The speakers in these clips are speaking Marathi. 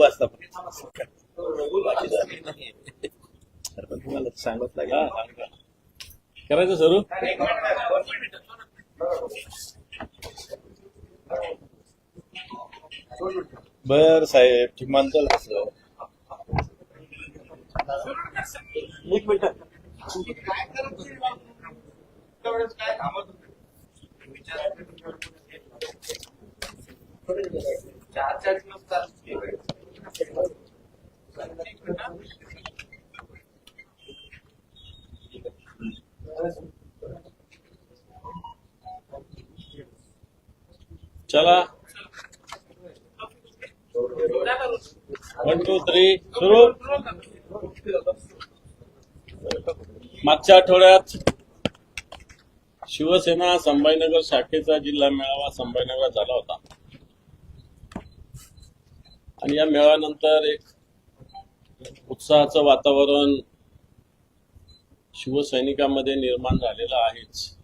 वाजता. बाकी झाली नाही तर पण तुम्हाला सांगत लागेल. करायचं सुरू? बर साहेब किमान असं. एक मिनिट. चार चार दिवस चला. वन टू थ्री सुरू. मागच्या आठवड्यात शिवसेना संभाजीनगर शाखेचा जिल्हा मेळावा संभाजीनगर झाला होता. आणि या मेळाव्यानंतर एक उत्साहाचं वातावरण शिवसैनिकांमध्ये निर्माण झालेलं आहेच.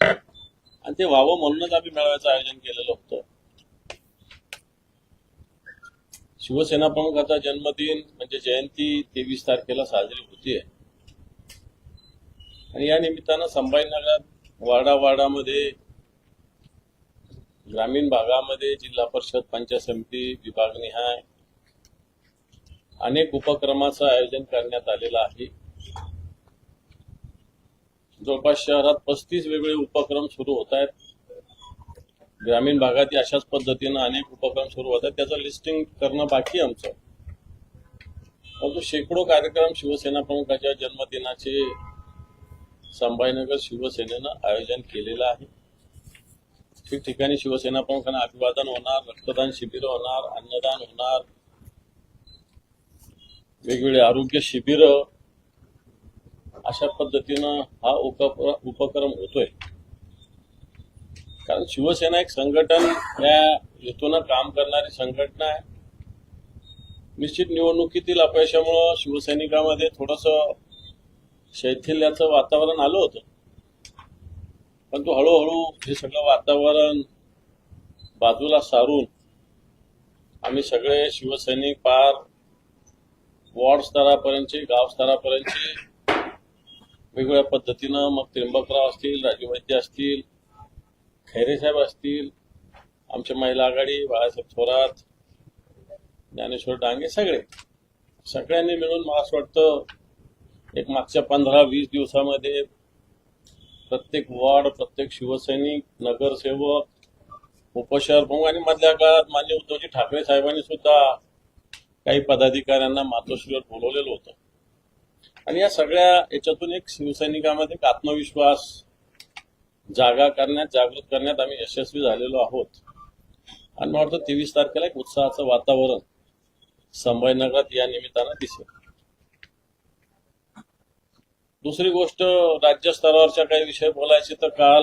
आणि ते व्हावं म्हणूनच आम्ही मेळाव्याचं आयोजन केलेलं होतं. शिवसेना प्रमुखाचा जन्मदिन म्हणजे जयंती तेवीस तारखेला साजरी होतीये. आणि या निमित्तानं संभाजीनगरात वाडा वाडामध्ये ग्रामीण भागामध्ये जिल्हा परिषद पंचायत समिती विभागनिहाय अनेक उपक्रमाचं आयोजन करण्यात आलेलं आहे. जवळपास शहरात पस्तीस वेगवेगळे उपक्रम सुरू होत आहेत. ग्रामीण भागात अशाच पद्धतीनं अनेक उपक्रम सुरू होत आहेत. त्याचं लिस्टिंग करणं बाकी आमचं. परंतु शेकडो कार्यक्रम शिवसेना प्रमुखाच्या जन्मदिनाचे संभाजीनगर शिवसेनेनं आयोजन केलेलं आहे. ठिकठिकाणी शिवसेना प्रमुखांना अभिवादन होणार रक्तदान शिबिर होणार अन्नदान होणार. वेगवेगळे आरोग्य शिबिर. अशा पद्धतीनं हा उपक्रम होतोय. कारण शिवसेना एक संघटन या हेतून काम करणारी संघटना आहे. निश्चित निवडणुकीतील अपयशामुळं शिवसैनिकांमध्ये थोडस शैथिल्याचं वातावरण आलं होतं. पण तो हळूहळू हे सगळं वातावरण बाजूला सारून आम्ही सगळे शिवसैनिक पार वॉर्ड स्तरापर्यंतचे गाव स्तरापर्यंतचे वेगवेगळ्या पद्धतीनं मग त्र्यंबकराव असतील राजू वैद्य असतील खैरे साहेब असतील आमच्या महिला आघाडी बाळासाहेब थोरात ज्ञानेश्वर डांगे सगळे. सगळ्यांनी मिळून मला असं वाटतं एक मागच्या पंधरा वीस दिवसामध्ये प्रत्येक वॉर्ड प्रत्येक शिवसैनिक नगरसेवक उपशहर प्रमुख आणि मधल्या काळात मान्य उद्धवजी ठाकरे साहेबांनी सुद्धा काही पदाधिकाऱ्यांना मातोश्रीवर बोलवलेलं होतं. आणि या सगळ्या याच्यातून एक शिवसैनिकामध्ये एक आत्मविश्वास जागा करण्यात जागृत करण्यात आम्ही यशस्वी झालेलो आहोत. आणि मला वाटतं तेवीस तारखेला एक उत्साहाचं वातावरण संभाजीनगरात या निमित्तानं दिसेल. दुसरी गोष्ट राज्यस्तरावरच्या काही विषय बोलायचे तर काल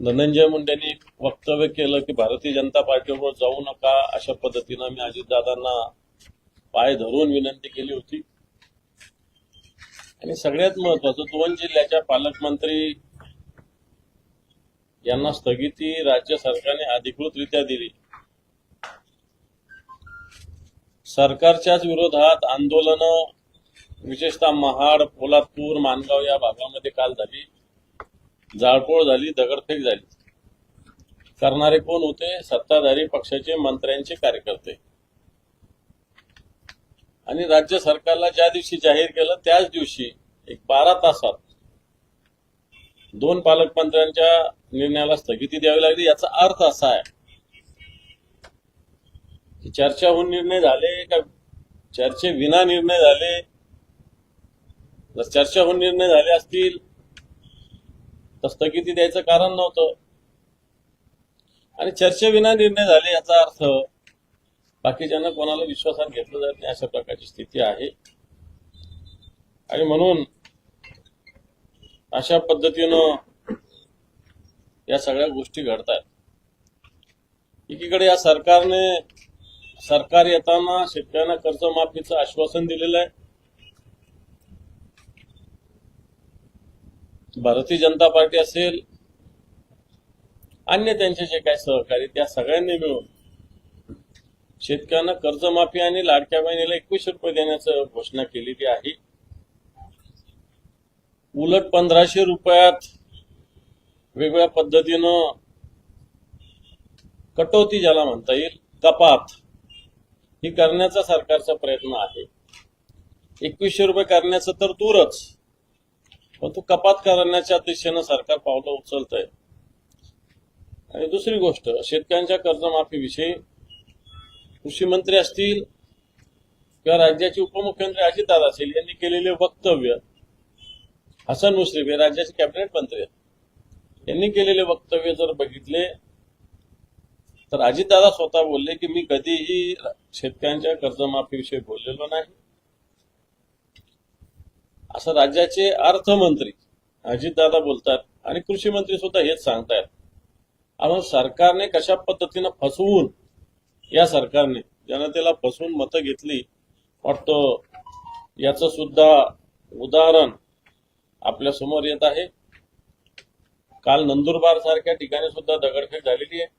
धनंजय मुंडेंनी वक्तव्य केलं की भारतीय जनता पार्टीवर जाऊ नका अशा पद्धतीनं मी अजितदादांना पाय धरून विनंती केली होती. आणि सगळ्यात महत्वाचं दोन जिल्ह्याच्या पालकमंत्री यांना स्थगिती राज्य सरकारने अधिकृतरित्या दिली. सरकारच्याच विरोधात आंदोलनं विशेषतः महाड पोलादपूर मानगाव या भागामध्ये काल झाली. जाळपोळ झाली दगडफेक झाली. करणारे कोण होते? सत्ताधारी पक्षाचे मंत्र्यांचे कार्यकर्ते. आणि राज्य सरकारला ज्या दिवशी जाहीर केलं त्याच दिवशी एक बारा तासात दोन पालकमंत्र्यांच्या निर्णयाला स्थगिती द्यावी लागली. याचा अर्थ असा आहे की चर्चा होऊन निर्णय झाले का? चर्चे विना निर्णय झाले जर चर्चा होऊन निर्णय झाले असतील तर स्थगिती द्यायचं कारण नव्हतं. आणि चर्चेविना निर्णय झाले याचा अर्थ बाकीच्यांना कोणाला विश्वासात घेतलं जात नाही अशा प्रकारची स्थिती आहे. आणि म्हणून अशा पद्धतीनं या सगळ्या गोष्टी घडतात. एकीकडे या सरकारने सरकार येताना शेतकऱ्यांना कर्जमाफीचं आश्वासन दिलेलं आहे. भारतीय जनता पार्टी असेल अन्य त्यांचे जे काही सहकारी त्या सगळ्यांनी मिळून शेतकऱ्यांना कर्जमाफी आणि लाडक्या बहिणीला एकवीसशे रुपये देण्याचं घोषणा केलेली आहे. उलट पंधराशे रुपयात वेगवेगळ्या पद्धतीनं कटौती ज्याला म्हणता येईल कपात ही करण्याचा सरकारचा प्रयत्न आहे. एकवीसशे रुपये करण्याचं तर दूरच. पण तो कपात करण्याच्या दिशेनं सरकार पावलं उचलत आहे आणि दुसरी गोष्ट शेतकऱ्यांच्या कर्जमाफीविषयी कृषी मंत्री असतील किंवा राज्याचे उपमुख्यमंत्री अजितदादा असेल यांनी केलेले वक्तव्य हसन मुश्रीफ हे राज्याचे कॅबिनेट मंत्री आहेत. यांनी केलेले वक्तव्य जर बघितले तर अजितदादा स्वतः बोलले की मी कधीही शेतकऱ्यांच्या कर्जमाफीविषयी बोललेलो नाही. असं राज्याचे अर्थमंत्री अजितदादा बोलतात आणि कृषी मंत्री सुद्धा हेच सांगतायत. आपण सरकारने कशा पद्धतीनं फसवून या सरकारने जनतेला फसवून मतं घेतली वाटतो याचं सुद्धा उदाहरण आपल्यासमोर येत आहे. काल नंदुरबार सारख्या ठिकाणी सुद्धा दगडफेक झालेली आहे.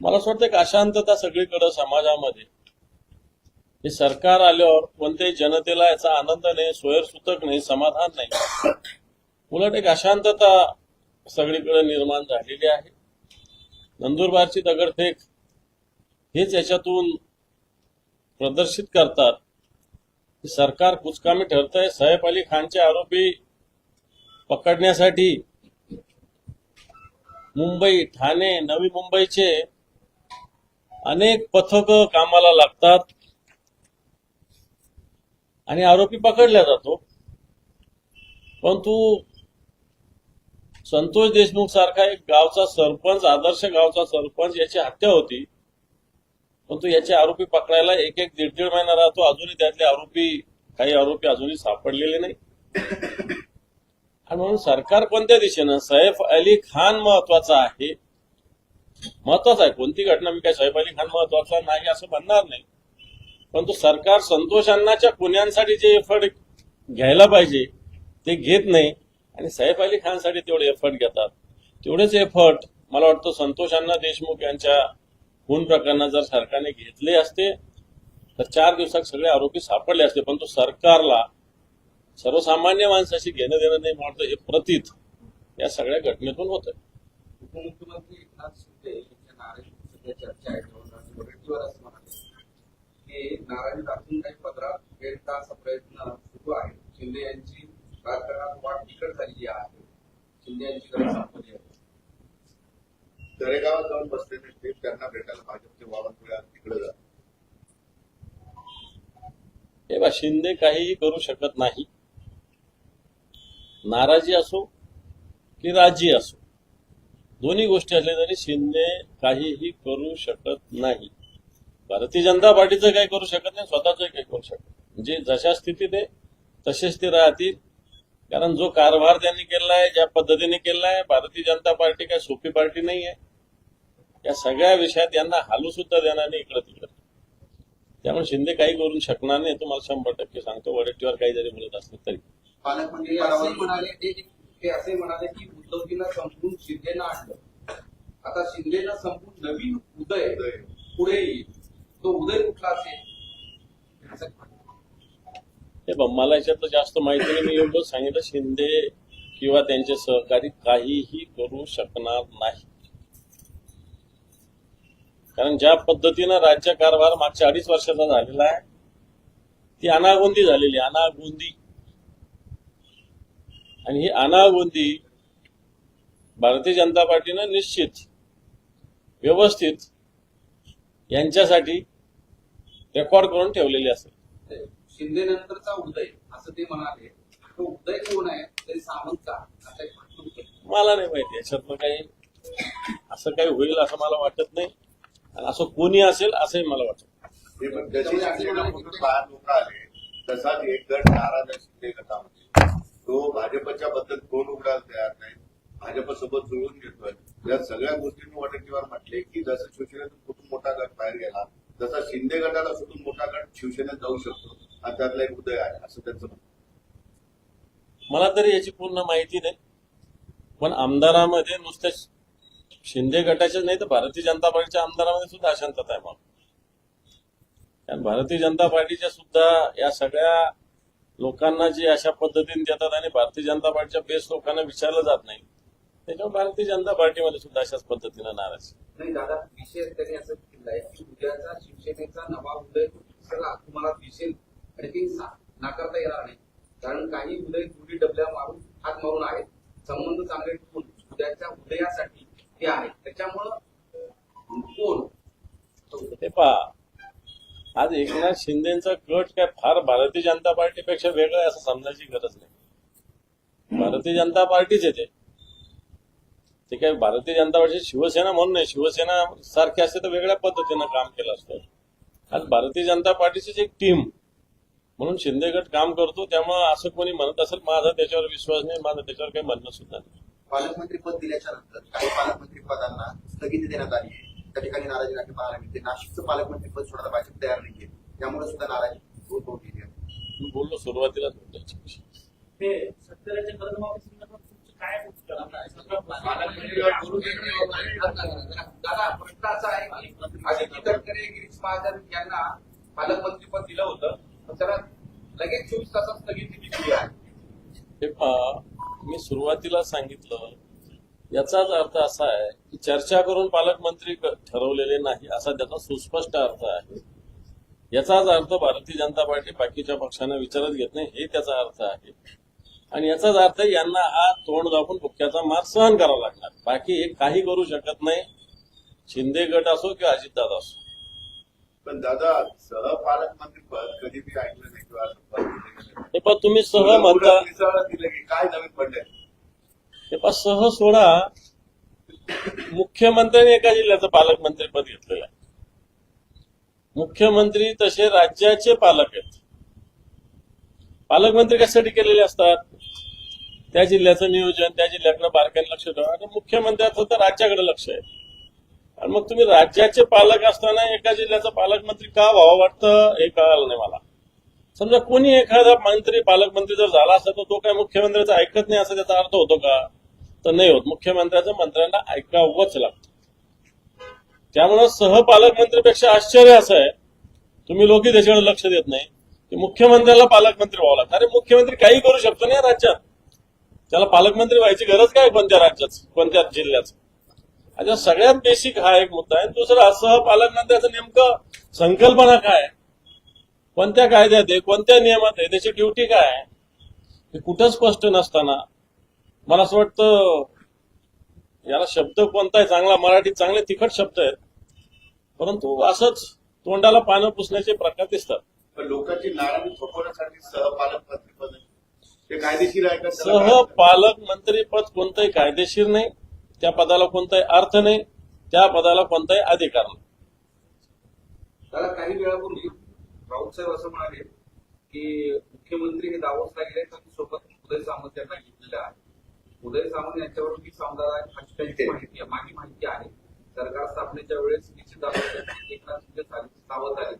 मला असं वाटतं की अशांतता सगळीकडे समाजामध्ये हे सरकार आल्यावर कोणत्याही जनतेला याचा आनंद नाही सोयरसूतक नाही समाधान नाही. उलट एक अशांतता सगळीकडे निर्माण झालेली आहे. नंदुरबारची दगडफेक हेच याच्यातून प्रदर्शित करतात. की सरकार कुचकामी ठरत आहे सैफ अली खानचे आरोपी पकडण्यासाठी मुंबई ठाणे नवी मुंबईचे अनेक पथक कामाला लागतात. आणि आरोपी पकडला जातो. परंतु संतोष देशमुख सारखा एक गावचा सरपंच आदर्श गावचा सरपंच याची हत्या होती. परंतु याचे आरोपी पकडायला एक एक दीड दीड महिना राहतो. अजूनही त्यातले आरोपी काही आरोपी अजूनही सापडलेले नाही. आणि म्हणून सरकार कोणत्या दिशेनं? सैफ अली खान महत्त्वाचा आहे. महत्त्वाचा आहे. कोणती घटना? मी काय सैफ अली खान महत्त्वाचा नाही असं म्हणणार नाही. परंतु सरकार संतोष अण्णाच्या पुण्यांसाठी जे एफर्ट घ्यायला पाहिजे ते घेत नाही. आणि सैफ अली खानसाठी तेवढे एफर्ट घेतात. तेवढेच एफर्ट मला वाटतं संतोष अण्णा देशमुख यांच्या खून प्रकरणात जर सरकारने घेतले असते तर चार दिवसात सगळे आरोपी सापडले असते. परंतु सरकारला सर्वसामान्य माणसाशी घेणं देणं नाही वाटतं हे प्रतीत या सगळ्या घटनेतून होत उपमुख्यमंत्री एकनाथ शिंदे यांच्या नाराजी चर्चा आहे. की नाराजी दाखवून काही पदरात असा प्रयत्न सुरू आहे शिंदे यांची राजकारणात वाट तिकड झालेली आहे. शिंदे यांची गरज संपली आहे दरेगावात जाऊन बसलेले ते त्यांना भेटायला भाजपचे बावनकुळे आज तिकडे जात हे बा शिंदे काहीही करू शकत नाही. नाराजी असो की राजी असो दोन्ही गोष्टी असल्या तरी शिंदे काहीही करू शकत नाही. भारतीय जनता पार्टीचं काही करू शकत नाही स्वतःच काही करू शकत म्हणजे जशा स्थितीत आहे तसेच ते राहतील. कारण जो कारभार त्यांनी केलाय ज्या पद्धतीने केलाय भारतीय जनता पार्टी काय सोपी पार्टी नाही आहे. या सगळ्या विषयात यांना हालू सुद्धा देणार नाही इकडं तिकडं. त्यामुळे शिंदे काही करून शकणार नाही तुम्हाला शंभर टक्के सांगतो. वडेट्टीवर काही जरी बोलत असले तरी. पालकमंत्री ते असे म्हणाले की उद्धवजींना शिंदेना आणलं. आता शिंदेना संपूर्ण नवीन उदय. पुढे येईल. तो उदय कुठला असेल? हे बघ मला याच्यातलं जास्त माहिती नाही. मी एवढं सांगितलं शिंदे किंवा त्यांचे सहकारी काहीही करू शकणार नाही. कारण ज्या पद्धतीनं राज्य कारभार मागच्या अडीच वर्षाचा झालेला आहे ती अनागोंदी झालेली अनागोंदी. आणि ही अनागोंदी भारतीय जनता पार्टीनं निश्चित व्यवस्थित यांच्यासाठी रेकॉर्ड करून ठेवलेली असेल. शिंदे नंतरचा उदय असं ते म्हणाले. तो उदय कोण आहे? तरी होता. मला नाही माहिती. याच्यातलं काही असं काही होईल असं मला वाटत नाही. आणि असं कोणी असेल असंही मला वाटत तसाच एक गट नाराज शिंदे गटामध्ये तो भाजपच्या बद्दल तोंड उघडायला तयार नाही? भाजपसोबत जुळून घेतोय. या सगळ्या गोष्टींनी वडेट्टीवार म्हटले की जसं शिवसेनेतून कुठून मोठा गट बाहेर गेला तसा शिंदे गटाला सोडून मोठा गट शिवसेनेत जाऊ शकतो आणि त्यातला एक उदय आहे असं त्यांचं मला तरी याची पूर्ण माहिती नाही. पण आमदारामध्ये नुसत्या शिंदे गटाचे नाही तर भारतीय जनता पार्टीच्या आमदारांमध्ये सुद्धा अशांतता आहे मग कारण भारतीय जनता पार्टीच्या सुद्धा या सगळ्या लोकांना जे अशा पद्धतीने देतात आणि भारतीय जनता पार्टीच्या बेस लोकांना विचारलं जात नाही त्याच्यावर भारतीय जनता पार्टीमध्ये सुद्धा अशाच पद्धतीनं नाराज. नाही दादा विषय त्यांनी असं केलंय की उद्याचा शिवसेनेचा नवा उदय सगळा तुम्हाला दिसेल. आणि ते नाकारता येणार नाही. कारण काही उदय थोडी डबल्या मारून हात मारून आहेत. संबंध चांगले ठेवून उद्याच्या उदयासाठी ते आहेत. त्याच्यामुळं कोण? ते पहा. आज एकनाथ शिंदेचा गट काय फार भारतीय जनता पार्टीपेक्षा वेगळा आहे असं समजायची गरज नाही. भारतीय जनता पार्टीच आहे ते काय भारतीय जनता पार्टी शिवसेना म्हणून नाही शिवसेना सारखे असते तर वेगळ्या पद्धतीनं काम केलं असतं. आज भारतीय जनता पार्टीचीच एक टीम म्हणून शिंदे गट काम करतो त्यामुळे असं कोणी म्हणत असेल माझा त्याच्यावर विश्वास नाही माझं त्याच्यावर काही म्हणणं सुद्धा नाही. पालकमंत्री पद दिल्याच्या नंतर काही पालकमंत्री पदांना स्थगिती देण्यात आली आहे. त्या ठिकाणी नाराजी नाट्य पाहायला मिळते. नाशिकचं पालकमंत्री पद सोडायला भाजप तयार नाहीये. त्यामुळे सुद्धा नाराजी मी बोललो सुरुवातीलाच बोलतो दादा प्रश्न असा आहे की आदित्य तटकरे गिरीश महाजन यांना दिलं होतं पण त्याला लगेच चोवीस तासात स्थगिती दिली आहे मी सुरुवातीला सांगितलं याचाच अर्थ असा आहे की चर्चा करून पालकमंत्री ठरवलेले नाही असा त्याचा सुस्पष्ट अर्थ आहे. याचाच अर्थ भारतीय जनता पार्टी बाकीच्या पक्षांना विचारत घेत नाही हे त्याचा अर्थ आहे. आणि याचाच अर्थ यांना हा तोंड दाखवून बुक्क्याचा मार सहन करावा लागणार. बाकी हे काही करू शकत नाही. शिंदे गट असो किंवा अजितदादा असो. पण दादा सहपालकमंत्री पद कधी मी ऐकलं नाही किंवा असं पद. हे पण तुम्ही सह म्हणता. दिलं की काय नवीन पडलंय? हे पा सह सोडा. मुख्यमंत्र्यांनी एका जिल्ह्याचं पालकमंत्रीपद घेतलेलं आहे. मुख्यमंत्री तसे राज्याचे पालक आहेत. पालकमंत्री कशासाठी केलेले असतात? त्या जिल्ह्याचं नियोजन त्या जिल्ह्याकडे बारकाईने लक्ष ठेवा. आणि मुख्यमंत्र्याचं तर राज्याकडे लक्ष आहे. आणि मग तुम्ही राज्याचे पालक असताना एका जिल्ह्याचा पालकमंत्री का व्हावं वाटतं? हे कळालं नाही मला. समजा कोणी एखादा मंत्री पालकमंत्री जर झाला असता तर तो काय मुख्यमंत्र्याचं ऐकत नाही असा त्याचा अर्थ होतो का? तर नाही होत. मुख्यमंत्र्याचं मंत्र्यांना ऐकावंच लागतं. त्यामुळं सहपालकमंत्रीपेक्षा आश्चर्य असं आहे. तुम्ही लोकही त्याच्याकडे लक्ष देत नाही. की मुख्यमंत्र्याला पालकमंत्री व्हावं लागतं. अरे मुख्यमंत्री काही करू शकतो ना राज्यात. त्याला पालकमंत्री व्हायची गरज काय कोणत्या राज्यात कोणत्या जिल्ह्याचं आता सगळ्यात बेसिक हा एक मुद्दा आहे. दुसरा सहपालकमंत्र्याचं नेमकं संकल्पना काय कोणत्या कायद्यात आहे कोणत्या नियमात आहे त्याची ड्युटी काय आहे? हे कुठं स्पष्ट नसताना मला असं वाटतं याला शब्द कोणता आहे चांगला मराठीत चांगले तिखट शब्द आहेत. परंतु असंच तोंडाला पानं पुसण्याचे प्रकार दिसतात. लोकांची नाराजी थोपवण्यासाठी सहपालकमंत्री ते कायदेशीर आहे का? त्याला काय? सहपालक मंत्री पद कोणतंही कायदेशीर नाही. त्या पदाला कोणताही अर्थ नाही. त्या पदाला कोणताही अधिकार नाही. त्याला काही वेळापूर्वी राऊत साहेब असं म्हणाले की मुख्यमंत्री हे दावोसला गेले त्यांनी सोबत उदय सामंत यांना घेतलेलं आहे. उदय सामंत यांच्यावर अशी त्यांची माहिती आहे. माझी माहिती आहे. सरकार स्थापनेच्या वेळेस निश्चित एकनाथ शिंदे सावध आले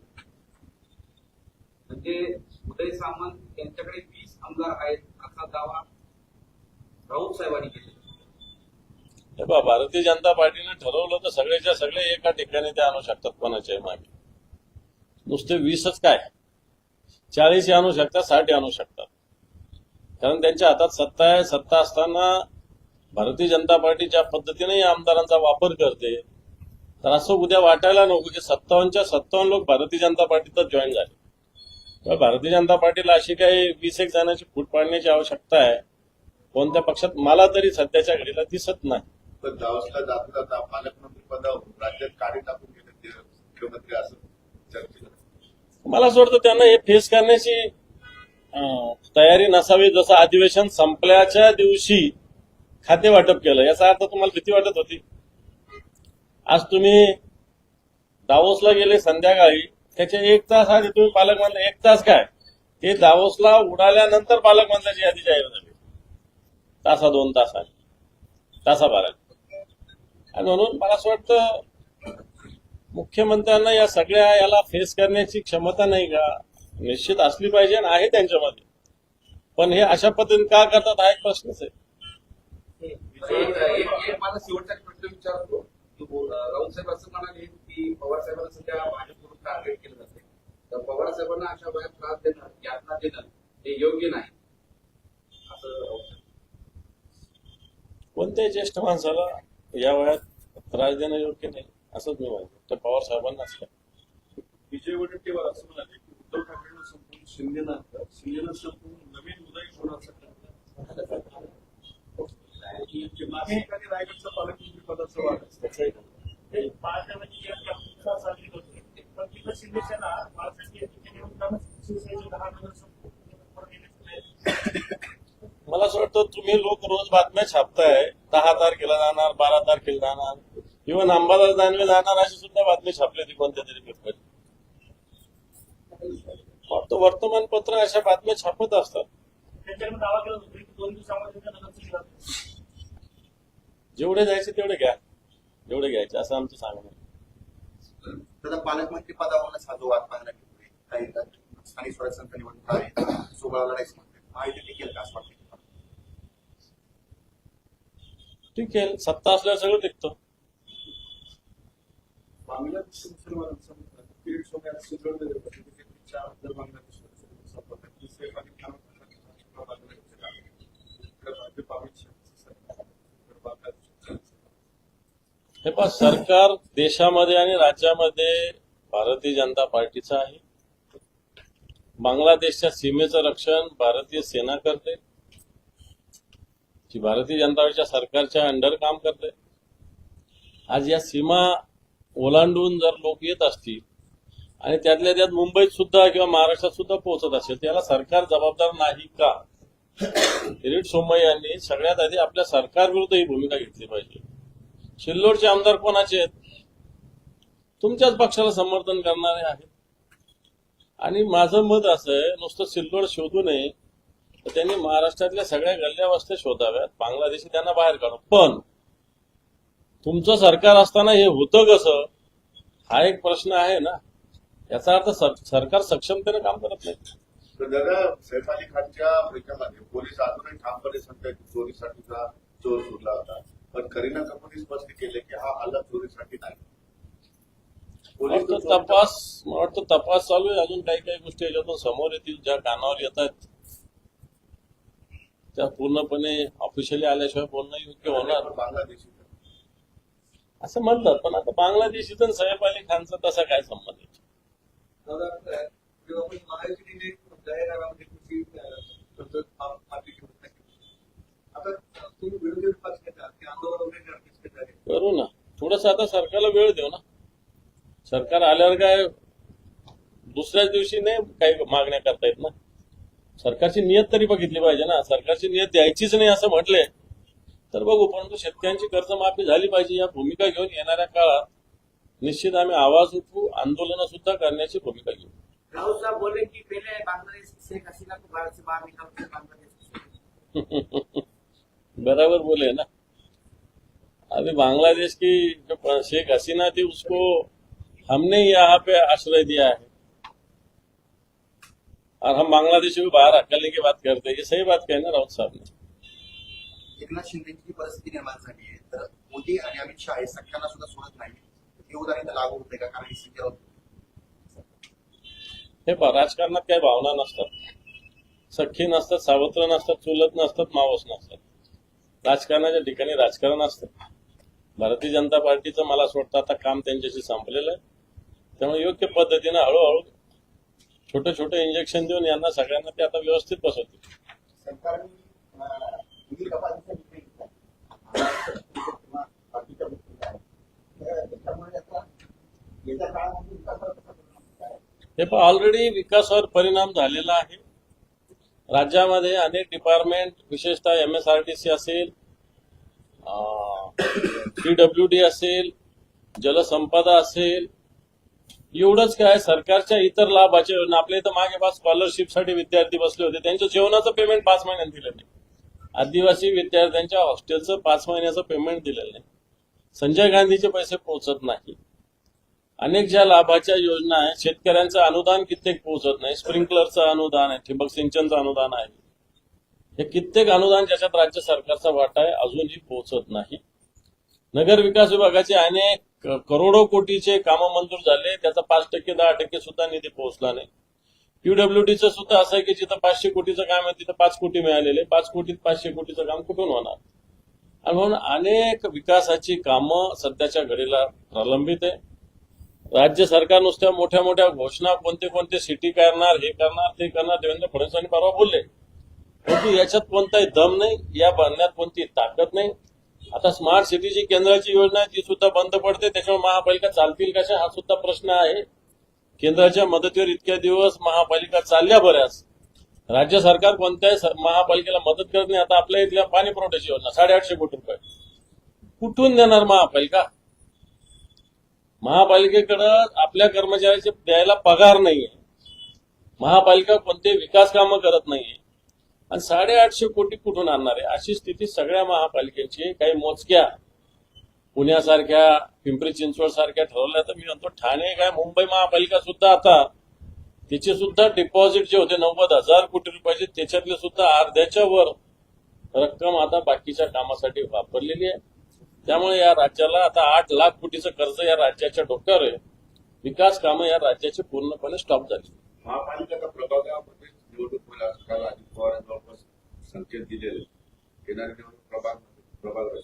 म्हणजे उदय सामंत यांच्याकडे वीस आमदार आहेत असा दावा राऊत साहेबांनी केला हे भारतीय जनता पार्टीने ठरवलं तर सगळेच्या सगळे एका ठिकाणी ते आणू शकतात कोणाच्याही मागे. नुसते वीसच काय? चाळीस आणू शकतात साठ आणू शकतात. कारण त्यांच्या हातात सत्ता आहे सत्ता असताना भारतीय जनता पार्टी ज्या पद्धतीने या आमदारांचा वापर करते तर असं उद्या वाटायला नको की सत्तावन्नच्या सत्तावन्न लोक भारतीय जनता पार्टीतच जॉईन झाले. तर भारतीय जनता पार्टीला अशी काही वीस एक जणांची फूट पाडण्याची आवश्यकता आहे. कोणत्या पक्षात मला तरी सध्याच्या घडीला दिसत नाही. पण दावसला जाता जाता पालकमंत्री पदावर राज्यात काढी टाकून गेले ते मुख्यमंत्री असं चर्चेत मला असं वाटतं त्यांना हे फेस करण्याची अं, तयारी नसावी. जसं अधिवेशन संपल्याच्या दिवशी खाते वाटप केलं. याचा अर्थ तुम्हाला भीती वाटत होती. आज तुम्ही दावोसला गेले संध्याकाळी. त्याच्या एक तास आधी तुम्ही पालकमंत्री एक तास काय? ते दावोसला उडाल्यानंतर पालकमंत्र्याची यादी जाहीर झाली. तासा दोन तासा तासाभरात आणि म्हणून मला असं वाटतं मुख्यमंत्र्यांना या सगळ्या याला फेस करण्याची क्षमता नाही का? निश्चित असली पाहिजे आणि आहे त्यांच्यामध्ये. पण हे अशा पद्धतीने का करतात हा एक प्रश्नच आहे. शेवटचा प्रश्न विचारतो. राऊत साहेब असं म्हणाले की पवार साहेबांना सध्या भाजप टार्गेट केलं जाते तर पवार साहेबांना अशा वयात त्रास देणं यातना देणं हे योग्य नाही. असं कोणत्याही ज्येष्ठ माणसाला या वयात त्रास देणं योग्य नाही असंच मी म्हणतो. तर पवार साहेबांनाच काय विजय वडेट्टीवार असं म्हणाले की उद्धव ठाकरेंना संपून शिंदेना शिंदेना संपून नवीन उदय होण्याचा रायगडचं पालकमंत्री पदाचं वाढ असतं. ते पार्ट्यामध्ये एक अपेक्षा साजरी करतोय शिवसेनेचे दहा मला असं वाटतं तुम्ही लोक रोज बातम्या छापताय दहा तारखेला जाणार बारा तारखेला जाणार. इव्हन अंबादास दानवे जाणार अशी सुद्धा बातमी छापली होती कोणत्या तरी पेपर फक्त वर्तमानपत्र अशा बातम्या छापत असतात. जेवढे जायचे तेवढे घ्या. जेवढे घ्यायचे असं आमचं सांगणं दादा पालकमंत्री पदावरूनच हा जो वाद पाहायला मिळतोय काही स्थानिक स्वराज्य निवडणूक आहे सोबळा लढायचं म्हणते माहिती टिकेल का असं वाटतं ठीक आहे सत्ता असल्यावर सगळं टिकतं. बांगलादेश मुसलमानांचा बांगलादेश संपतात दुसरे पाकिस्तान भाजप अमित शहाचं सरकार इकडं बांगलादेशचं सरकार. हे पण सरकार देशामध्ये आणि राज्यामध्ये भारतीय जनता पार्टीचं आहे. बांगलादेशच्या सीमेचं रक्षण भारतीय सेना करते. जी भारतीय जनता पार्टीच्या सरकारच्या अंडर काम करते. आज या सीमा ओलांडून जर लोक येत असतील आणि त्यातल्या त्यात मुंबईत सुद्धा किंवा महाराष्ट्रात सुद्धा पोहोचत असेल त्याला सरकार जबाबदार नाही का? किरीट सोमय्या यांनी सगळ्यात आधी आपल्या सरकारविरुद्ध ही भूमिका घेतली पाहिजे. सिल्लोडचे आमदार कोणाचे आहेत? तुमच्याच पक्षाला समर्थन करणारे आहेत. आणि माझं मत असं आहे नुसतं सिल्लोड शोधू नये तर त्यांनी महाराष्ट्रातल्या सगळ्या गल्ल्या वस्त्या शोधाव्यात. बांगलादेशी त्यांना बाहेर काढू. पण तुमचं सरकार असताना हे होतं कसं? हा एक प्रश्न आहे ना. याचा अर्थ सरकार सक्षमतेने काम करत नाही. तर दादा सैफ अली खानच्या पोलीस अजूनही ठामपणे सांगतायत की चोरीसाठीचा चोर सुरला होता. पण करीना कपूरने स्पष्ट केले की हा हल्ला चोरीसाठी नाही. तपास मला वाटतं तपास चालू आहे. अजून काही काही गोष्टी याच्यातून समोर येतील ज्या कानावर येत आहेत. त्या पूर्णपणे ऑफिशियली आल्याशिवाय बोलणं योग्य होणार. बांगलादेशी असं म्हणतात पण आता बांगलादेशीचं आणि सैफ अली खानचा तसा काय संबंध आहे? करू ना. थोडस आता सरकारला वेळ देऊ ना. सरकार आल्यावर काय दुसऱ्याच दिवशी नाही काही मागण्या करतायत ना. सरकारची नियत तरी बघितली पाहिजे ना. सरकारची नियत द्यायचीच नाही असं म्हटलंय. तर बघू परंतु शेतकऱ्यांची कर्जमाफी झाली पाहिजे. या भूमिका घेऊन येणाऱ्या काळात निश्चित आम्ही आवाज उठवू आंदोलन सुद्धा करण्याची भूमिका घेऊ. राहुल साहब बोले कि पहले बांग्लादेश हसीना को भारत से बाहर निकाल कर बांग्लादेश को बराबर बोले ना. अभी बांग्लादेश की जो शेख हसीना थी उसको हमने यहाँ पे आश्रय दिया है। और हम बांग्लादेशी को बाहर हकलने की बात करते हैं। ये सही बात कही ना राउत साहब ने? एकनाथ शिंदेची जी परिस्थिती निर्माण झाली आहे. तर मोदी आणि अमित शहा हे सख्यांना सुद्धा सोडत नाही हे उदाहरण लागू होते का? कारण हे हे पहा राजकारणात काही भावना नसतात. सख्खी नसतात सावत्र नसतात चुलत नसतात मावस नसतात. राजकारणाच्या ठिकाणी राजकारण असतं. भारतीय जनता पार्टीचं मला असं वाटतं आता काम त्यांच्याशी संपलेलं आहे. त्यामुळे योग्य पद्धतीनं हळूहळू छोटे छोटे इंजेक्शन देऊन यांना सगळ्यांना ते आता व्यवस्थित बसवतील. आहे? हे पण ऑलरेडी विकासावर परिणाम झालेला आहे. राज्यामध्ये अनेक डिपार्टमेंट विशेषतः M S R T C असेल पीडब्ल्यू डी असेल जलसंपदा असेल एवढंच काय सरकारच्या इतर लाभाच्या योजना आपल्या इथं मागे पास स्कॉलरशिपसाठी विद्यार्थी बसले होते. त्यांच्या जेवणाचं पेमेंट पाच महिन्यात दिलं नाही. आदिवासी विद्यार्थ्यांच्या हॉस्टेलचं पाच महिन्याचं पेमेंट दिलेलं नाही. संजय गांधीचे पैसे पोहोचत नाही. अनेक ज्या लाभाच्या योजना आहेत शेतकऱ्यांचं अनुदान कित्येक पोहोचत नाही. स्प्रिंकलरचं अनुदान आहे ठिबक सिंचनचं अनुदान आहे. हे कित्येक अनुदान ज्याच्यात राज्य सरकारचा वाटा आहे अजूनही पोहोचत नाही. नगर विकास विभागाचे अनेक करोडो कोटीचे कामं मंजूर झाले. त्याचा पाच टक्के दहा टक्के सुद्धा निधी पोहोचला नाही. पीडब्ल्यूडीचं सुद्धा असं आहे की जिथं पाचशे कोटीचं काम आहे तिथं पाच कोटी मिळालेले. पाच कोटीत पाचशे कोटीचं काम कुठून होणार? आणि म्हणून अनेक विकासाची कामं सध्याच्या घडीला प्रलंबित आहे. राज्य सरकार नुसत्या मोठ्या मोठ्या घोषणा कोणते कोणते सिटी करणार हे करणार ते करणार देवेंद्र फडणवीसांनी परवा बोलले. परंतु याच्यात कोणताही दम नाही या बनण्यात कोणती ताकद नाही. आता स्मार्ट सिटीची केंद्राची योजना आहे ती सुद्धा बंद पडते. त्याच्यामुळे महापालिका चालतील कशा? हा सुद्धा प्रश्न आहे. केंद्राच्या मदतीवर इतक्या दिवस महापालिका चालल्या बऱ्याच. राज्य सरकार कोणत्याही महापालिकेला मदत करत नाही. आता आपल्या इथल्या पाणी पुरवठ्याची योजना साडेआठशे कोटी रुपये. कुठून देणार महापालिका? महापालिकेकडं आपल्या कर्मचाऱ्याचे द्यायला पगार नाहीये. महापालिका कोणते विकास कामं करत नाहीये. आणि साडेआठशे कोटी कुठून आणणार आहे? अशी स्थिती सगळ्या महापालिकेची काही मोजक्या पुण्यासारख्या पिंपरी चिंचवड सारख्या ठरवल्या तर मी म्हणतो ठाणे काय मुंबई महापालिका सुद्धा आता तिचे सुद्धा डिपॉझिट जे होते नव्वद हजार कोटी रुपयाचे त्याच्यातले सुद्धा अर्ध्याच्या वर रक्कम आता बाकीच्या कामासाठी वापरलेली आहे. त्यामुळे या राज्याला आता आठ लाख कोटीचं कर्ज या राज्याच्या डोक्यावर आहे. विकास कामं या राज्याची पूर्णपणे स्टॉप झाली. महापालिकेचा प्रभाव निवडणूक मला काल अजित पवार यांनी जवळपास संकेत दिलेले येणाऱ्या निवडणूक प्रभाग प्रभाग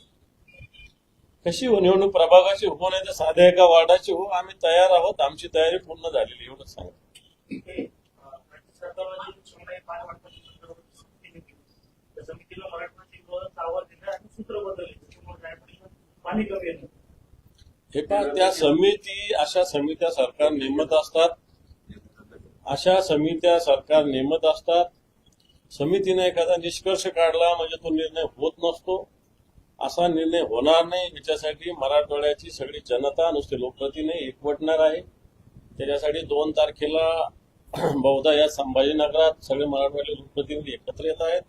कशी हो निवडणूक? प्रभागाची हो नाही तर साध्या एका वार्डाची हो. आम्ही तयार आहोत. आमची तयारी पूर्ण झालेली एवढंच सांगा हे पहा त्या समिती अशा समित्या सरकार नेमत असतात. अशा समित्या सरकार नेमत असतात. समितीने एखादा निष्कर्ष काढला म्हणजे तो निर्णय होत नसतो. असा निर्णय होणार नाही. याच्यासाठी मराठवाड्याची सगळी जनता नुसते लोकप्रतिनिधी एकवटणार आहे. त्याच्यासाठी दोन तारखेला बहुधा या संभाजीनगरात सगळे मराठवाड्याचे लोकप्रतिनिधी एकत्र येत आहेत.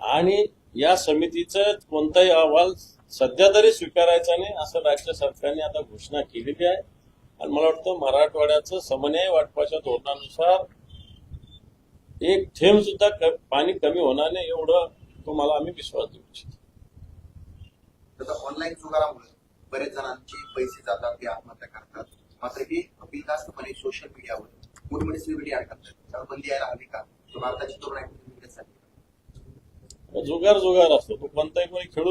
आणि या समितीचं कोणताही अहवाल सध्या तरी स्वीकारायचा नाही असं राज्य सरकारने आता घोषणा केलेली आहे. आणि मला वाटतं मराठवाड्याचं समन्वय वाटपाच्या धोरणानुसार एक थेंब सुद्धा पाणी कमी होणार नाही एवढं तुम्हाला आम्ही विश्वास देऊ इच्छितो. ऑनलाईन जुगारामुळे बरेच जणांचे पैसे जातात ते आत्महत्या करतात. मात्र हे बिनधास्तपणे सोशल मीडियावर करतात. त्यावर बंदी यायला हवी का? भारताची तरुण ऍक्टिव्हिटी मीडियासाठी जुगार जुगार असतो. तो कोणताही कोणी खेळू